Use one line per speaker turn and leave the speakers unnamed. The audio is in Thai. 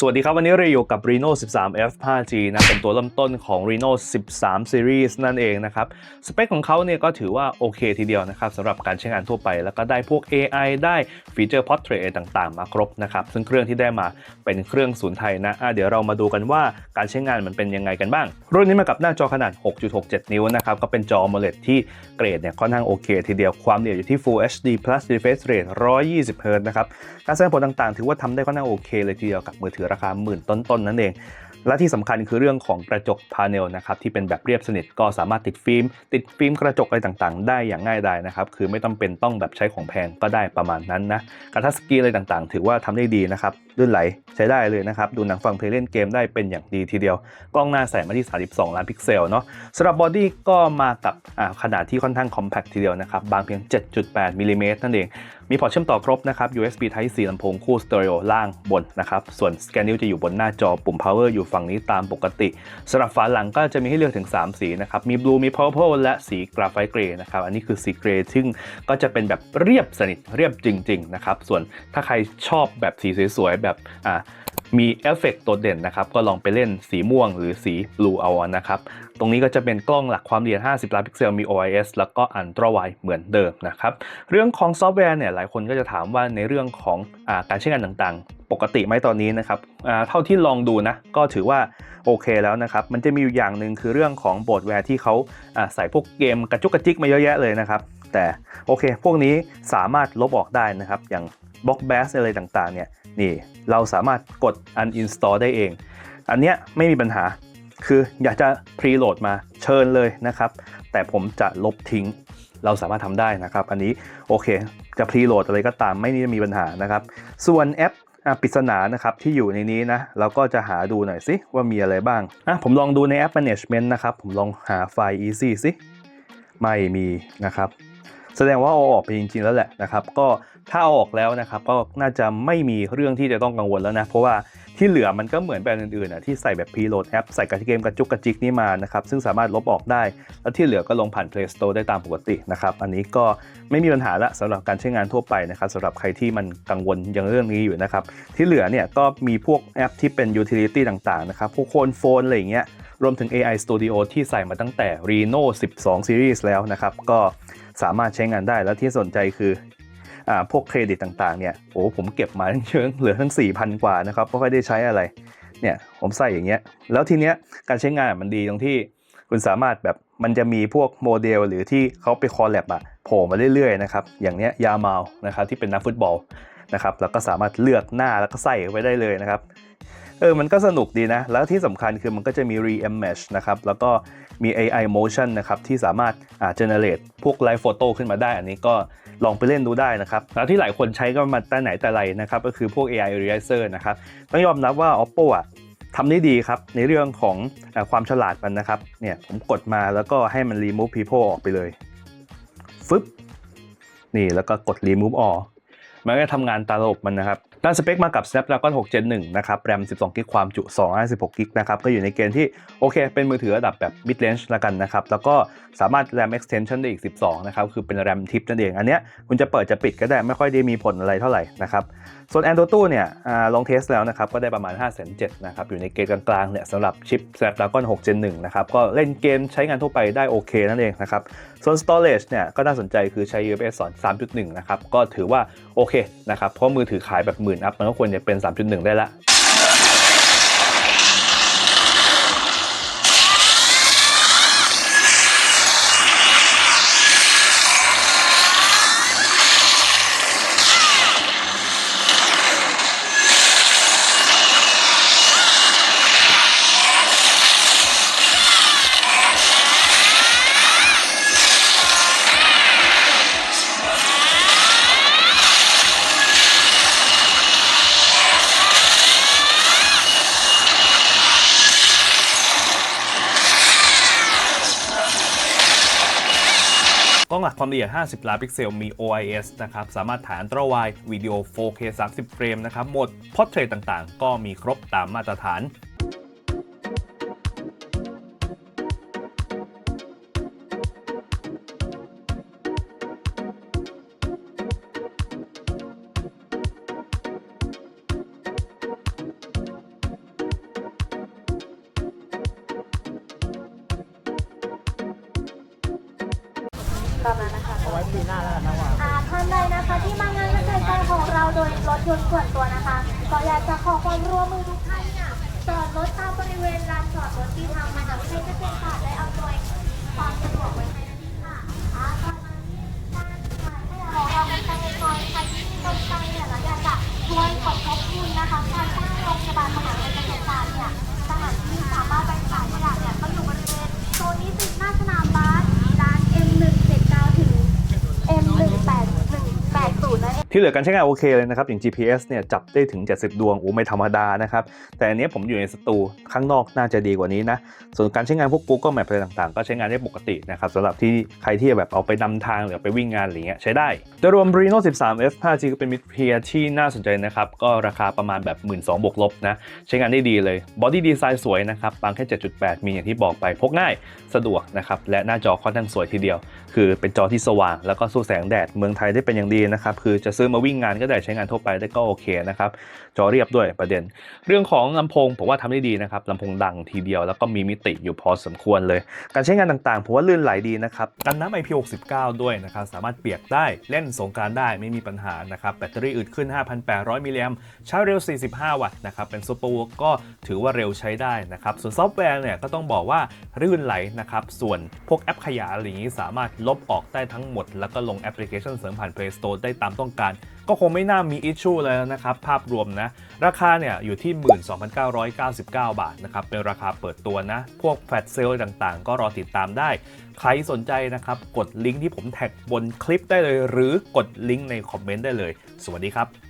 สวัสดีครับ วันนี้เราอยู่กับ Reno 13 F 5G นะเป็นตัวเริ่มต้นของ Reno 13 Series นั่นเองนะครับ สเปคของเขาเนี่ยก็ถือว่าโอเคทีเดียวนะครับสำหรับการใช้งานทั่วไป แล้วก็ได้พวก AI ได้ฟีเจอร์ Portrait ต่างๆ มาครบนะครับ ซึ่งเครื่องที่ได้มาเป็นเครื่องศูนย์ไทยนะะเดี๋ยวเรามาดูกันว่าการใช้งานมันเป็นยังไงกันบ้าง รุ่นนี้มากับหน้าจอขนาด 6.67 นิ้วนะครับก็เป็นจอ AMOLED ที่เกรดเนี่ยค่อนข้างโอเคทีเดียวความละเอียดอยู่ที่ Full HD Plus Refresh Rate 120 Hz นะครับการแสดงผลต่างๆ ถือว่าทำได้ค่อนข้างโอเคเลยทีเดียวกับมือถือราคาหมื่นต้นๆนั่นเอง และที่สำคัญคือเรื่องของกระจกพาเนลนะครับที่เป็นแบบเรียบสนิทก็สามารถติดฟิล์มติดฟิล์มกระจกอะไรต่างๆ ได้อย่างง่ายดายนะครับคือไม่ต้องเป็นต้องแบบใช้ของแพงก็ได้ประมาณนั้นนะกระทัสกีอะไรต่างๆ ถือว่าทำได้ดีนะครับ ลื่นไหลใช้ได้เลยนะครับ ดูหนังฟังเพลงเล่นเกมได้เป็นอย่างดีทีเดียว กล้องหน้าใส่มาที่ 32 ล้านพิกเซลเนาะสำหรับบอดี้ก็มากับขนาดที่ค่อนข้างคอมแพคทีเดียวนะครับ บางเพียง 7.8มิลลิเมตรนั่นเอง มีพอร์ตเชื่อมต่อครบนะครับ USB Type C ลำโพงคู่สเตอริโอล่างบนนะครับ ส่วนสแกนนิ้วจะอยู่บนหน้าจอปุ่ม power อยู่ฝั่งนี้ตามปกติสำหรับฝาหลังก็จะมีให้เลือกถึง 3 สีนะครับ มี blue มี purple และสีกราไฟต์เกรย์นะครับ อันนี้คือสีเกรย์ซึ่งก็จะเป็นแบบเรียบสนิทเรียบจริง ๆ นะครับ ส่วนถ้าใครชอบแบบสีสวยๆแบบอ่ามีเอฟเฟกต์ตัวเด่นนะครับ ก็ลองไปเล่นสีม่วงหรือสีบลูเอานะครับ ตรงนี้ก็จะเป็นกล้องหลักความละเอียด 50 ล้านพิกเซล มี OIS แล้วก็ Ultra Wide เหมือนเดิมนะครับ เรื่องของซอฟต์แวร์เนี่ย หลายคนก็จะถามว่าในเรื่องของอการใช้งานต่างๆ ปกติไหมตอนนี้นะครับเท่าที่ลองดูนะ ก็ถือว่าโอเคแล้วนะครับ มันจะมีอยู่อย่างหนึ่งคือเรื่องของโบดแวร์ที่เขาาใส่พวกเกมกระจุกกระจิกมาเยอะแยะเลยนะครับ แต่โอเค พวกนี้สามารถลบออกได้นะครับ อย่างบล็อกแบสอะไรต่างๆเนี่ย นี่เราสามารถกด uninstall ได้เอง อันเนี้ยไม่มีปัญหาคืออยากจะ preload มาเชิญเลยนะครับ แต่ผมจะลบทิ้ง เราสามารถทำได้นะครับ อันนี้โอเคจะ preload อะไรก็ตามไม่ได้มีปัญหานะครับ ส่วนแอปปริศนานะครับที่อยู่ในนี้นะเราก็จะหาดูหน่อยสิว่ามีอะไรบ้างอะผมลองดูในแอป management นะครับ ผมลองหาไฟล์ easy สิไม่มีนะครับ แสดงว่าเอาออกไปจริงๆแล้วแหละนะครับ ก็ถ้าเอาออกแล้วนะครับ ก็น่าจะไม่มีเรื่องที่จะต้องกังวลแล้วนะ เพราะว่าที่เหลือมันก็เหมือนแบรนด์อื่นๆนะที่ใส่แบบ preload แอปใส่กระเกมกระจุกกระจิกนี่มานะครับ ซึ่งสามารถลบออกได้ แล้วที่เหลือก็ลงผ่าน Play Store ได้ตามปกตินะครับ อันนี้ก็ไม่มีปัญหาละสำหรับการใช้งานทั่วไปนะครับสำหรับใครที่มันกังวลอย่างเรื่องนี้อยู่นะครับที่เหลือเนี่ยก็มีพวกแอปที่เป็น utility ต่างๆนะครับพวกโคนโฟนอะไรอย่างเงี้ย รวมถึง AI Studio ที่ใส่มาตั้งแต่ Reno 12 Series แล้วนะครับ ก็สามารถใช้งานได้แล้วที่สนใจคือพวกเครดิตต่างๆเนี่ยโอ้ผมเก็บมาทั้งเชิงเหลือทั้ง 4,000 กว่านะครับไม่ค่อยได้ใช้อะไรเนี่ยผมใส่อย่างเงี้ยแล้วทีเนี้ยการใช้งานมันดีตรงที่คุณสามารถแบบมันจะมีพวกโมเดลหรือที่เขาไปคอลแลบอะโผล่มาเรื่อยๆนะครับอย่างเนี้ยยาเมานะครับที่เป็นนักฟุตบอลนะครับแล้วก็สามารถเลือกหน้าแล้วก็ใส่เข้าไปได้เลยนะครับ เออมันก็สนุกดีนะ แล้วที่สำคัญคือมันก็จะมี re-image นะครับ แล้วก็มี AI motion นะครับที่สามารถอ่า generate พวก live photo ขึ้นมาได้ อันนี้ก็ลองไปเล่นดูได้นะครับ แล้วที่หลายคนใช้ก็มาแต่ไหนแต่ไรนะครับ ก็คือพวก AI eraser นะครับ ต้องยอมรับว่า oppo อะทำได้ดีครับ ในเรื่องของอความฉลาดมันนะครับ เนี่ยผมกดมาแล้วก็ให้มัน remove people ออกไปเลย ฟึบ นี่แล้วก็กด remove all มันก็ทำงานตามระบบมันนะครับ ด้านสเปคมากับ Snapdragon 6 Gen 1นะครับแรม 12 กิก ความจุ 256 กิก นะครับ ก็อยู่ในเกณฑ์ที่ โอเค เป็นมือถือระดับแบบ mid range ละกันนะครับ แล้วก็สามารถแรม extension ได้อีก 12 นะครับ คือเป็นแรมทิปนั่นเอง อันเนี้ยคุณจะเปิดจะปิดก็ได้ ไม่ค่อยได้มีผลอะไรเท่าไหร่นะครับ ส่วน Android ตู้เนี่ยอลองเทสแล้วนะครับ ก็ได้ประมาณ 5 7 0 0 0นะครับ อยู่ในเกณฑ์กลางๆ เนี่ยสำหรับชิป Snapdragon 6 Gen 1นะครับ ก็เล่นเกมใช้งานทั่วไปได้โอเคนั่นเองนะครับ ส่วน storage เนี่ยก็น่าสนใจคือใช้ UFS 3.1 นะครับ ก็ถือว่าโอเคนะครับ เพราะมือถือขายแบบมื่นอัพมันก็ควรจะเป็น 3.1 ได้ละ กล้องหลักความละเอียด 50 ล้านพิกเซล มี OIS นะครับ สามารถถ่ายอัลตราไวด์วิดีโอ 4K 30 เฟรมนะครับ โหมด Portrait ต่างๆ ก็มีครบตามมาตรฐาน
ตามนั้นนะคะ
เอาไว้ปีหน้าแล้วกันนะว่า
อ่าท่านใดนะคะ ที่มางานวันเกิดการของเราโดยรถยนต์ส่วนตัวนะคะ ก็อยากจะขอความร่วมมือทุกท่านเนี่ยจอดรถตามบริเวณลานจอดรถที่ทางมหาวิทยาลัยเกษตรศาสตร์ได้อำนวยความสะดวกไว้ให้นั่นเองค่ะอ่าตอนนี้การขายขยะของเราเป็นการซอยใครที่มีต้นใจเนี่ยเราอยากจะชวนขอบพระคุณนะคะการสร้างโรงพยาบาลมหาวิทยาลัยเกษตรศาสตร์เนี่ยสถานที่สามารถไปขายขยะเนี่ยก็อยู่บริเวณโซนนี้ติดหน้าสนามบาสร้าน M179 ถึง M18180 นั่นเอง
ที่เหลือการใช้งานโอเคเลยนะครับ อย่าง GPS เนี่ยจับได้ถึง 70 ดวงโอ้ไม่ธรรมดานะครับ แต่อันนี้ผมอยู่ในสตูข้างนอกน่าจะดีกว่านี้นะ ส่วนการใช้งานพวก Google Map อะไรต่างๆ ก็ใช้งานได้ปกตินะครับสำหรับที่ใครที่แบบเอาไปนำทางหรือไปวิ่งงานอะไรเงี้ยใช้ได้โดยรวม Reno 13 F 5G ก็เป็นมิดเพียที่น่าสนใจนะครับ ก็ราคาประมาณแบบ 1 2ื่นบวกลบนะ ใช้งานได้ดีเลยบอดี้ดีไซน์สวยนะครับบางแค่ 7.8 มีอย่างที่บอกไปพกง่ายสะดวกนะครับและหน้าจอค่อนข้างสวยทีเดียว คือเป็นจอที่สว่างแล้วก็สู้แสงแดดเมืองไทยได้เป็นอย่างดีนะครับคือจะซื้อมาวิ่งงานก็ได้ใช้งานทั่วไปได้ก็โอเคนะครับจอเรียบด้วยประเด็น เรื่องของลำโพงผมว่าทำได้ดีนะครับลำโพงดังทีเดียวแล้วก็มีมิติอยู่พอสมควรเลย การใช้งานต่างๆผมว่าลื่นไหลดีนะครับกันน้ำ IP69 ด้วยนะครับสามารถเปียกได้เล่นสงการได้ไม่มีปัญหานะครับแบตเตอรี่อึดขึ้น 5,800 มิลลิแอมป์ใช้เร็ว 45 วัตต์นะครับเป็นซูเปอร์วก็ถือว่าเร็วใช้ได้นะครับส่วนซอฟต์แวร์เนี่ยก็ต้องบอกว่าลื่นไหลนะครับส่วนพวกแอปขยะอะไรอย่างนี้สามารถลบออกได้ทั้งหมด แล้วก็ลงแอปพลิเคชันเสริมผ่าน Play Store ได้ตามต้องการก็คงไม่น่ามีอิชชูเลยนะครับ ภาพรวมนะ ราคาเนี่ยอยู่ที่ 12,999 บาทนะครับ เป็นราคาเปิดตัวนะ พวกแฟลชเซลต่างๆ ก็รอติดตามได้ ใครสนใจนะครับ กดลิงก์ที่ผมแท็กบนคลิปได้เลย หรือกดลิงก์ในคอมเมนต์ได้เลย สวัสดีครับ